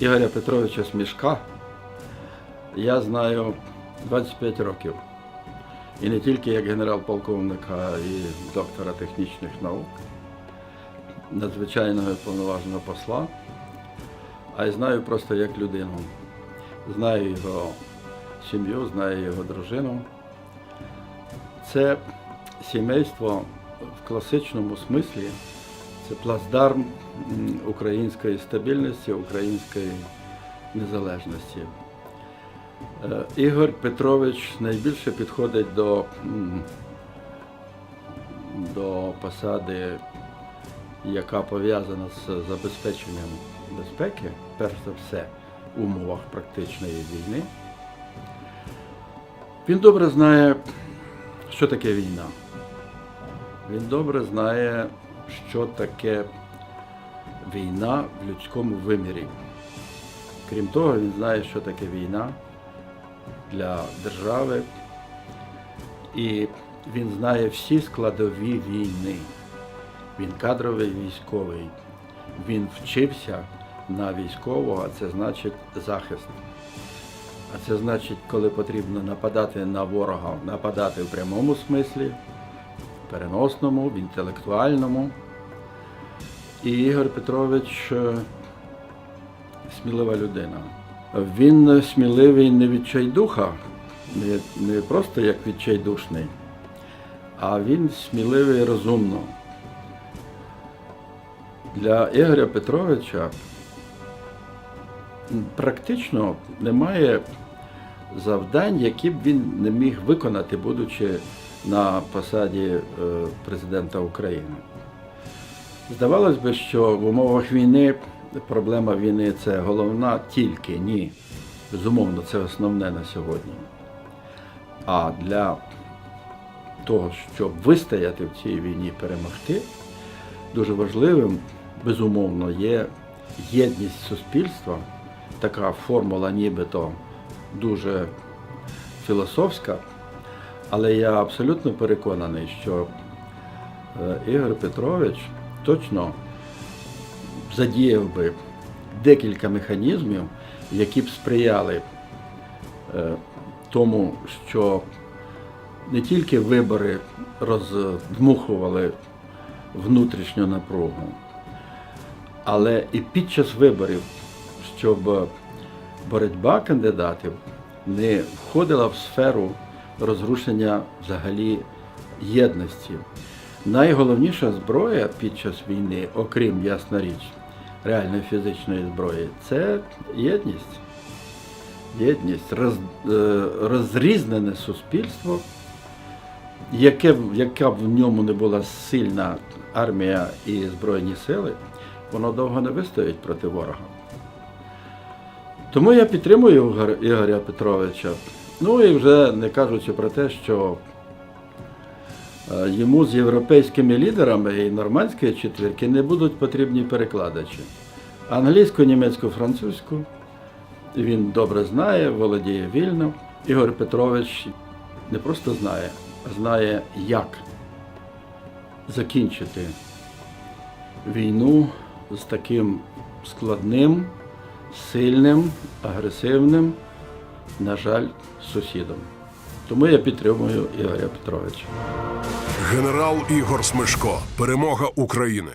Ігоря Петровича Смішка я знаю 25 років. І не тільки як генерал-полковника і доктора технічних наук, надзвичайного і повноваженого посла, а й знаю просто як людину. Знаю його сім'ю, знаю його дружину. Це сімейство в класичному смислі, це плацдарм української стабільності, української незалежності. Е, Ігор Петрович найбільше підходить до, до посади, яка пов'язана з забезпеченням безпеки, перш за все, в умовах практичної війни. Він добре знає, що таке війна. Він добре знає, що таке війна в людському вимірі. Крім того, він знає, що таке війна для держави, і він знає всі складові війни. Він кадровий військовий. Він вчився на військового, а це значить захист. А це значить, коли потрібно нападати на ворога, нападати в прямому смислі, переносному, в інтелектуальному. І Ігор Петрович е, смілива людина. Він сміливий не відчайдуха, не, не просто як відчайдушний, а він сміливий розумно. Для Ігоря Петровича практично немає завдань, які б він не міг виконати, будучи на посаді е, президента України. Здавалось би, що в умовах війни проблема війни це головна тільки ні. Безумовно, це основне на сьогодні. А для того, щоб вистояти в цій війні, перемогти, дуже важливим, безумовно, є єдність суспільства, така формула нібито дуже філософська, але я абсолютно переконаний, що е, Ігор Петрович точно задіяв би декілька механізмів, які б сприяли е, тому, що не тільки вибори роздмухували внутрішню напругу, але і під час виборів, щоб боротьба кандидатів не входила в сферу розрушення взагалі єдності. Найголовніша зброя під час війни, окрім ясна річ, реальної фізичної зброї, це єдність. Єдність, роз, е, розрізнене суспільство, яке, яка б в ньому не була сильна армія і збройні сили, воно довго не вистоїть проти ворога. Тому я підтримую Ігоря Петровича. Ну і вже не кажучи про те, що йому з європейськими лідерами і нормандської четвірки не будуть потрібні перекладачі. Англійську, німецьку, французьку він добре знає, володіє вільно. Ігор Петрович не просто знає, а знає, як закінчити війну з таким складним, сильним, агресивним, на жаль, сусідом. Тому я підтримую Ігоря Петровича. Генерал Ігор Смешко. Перемога України.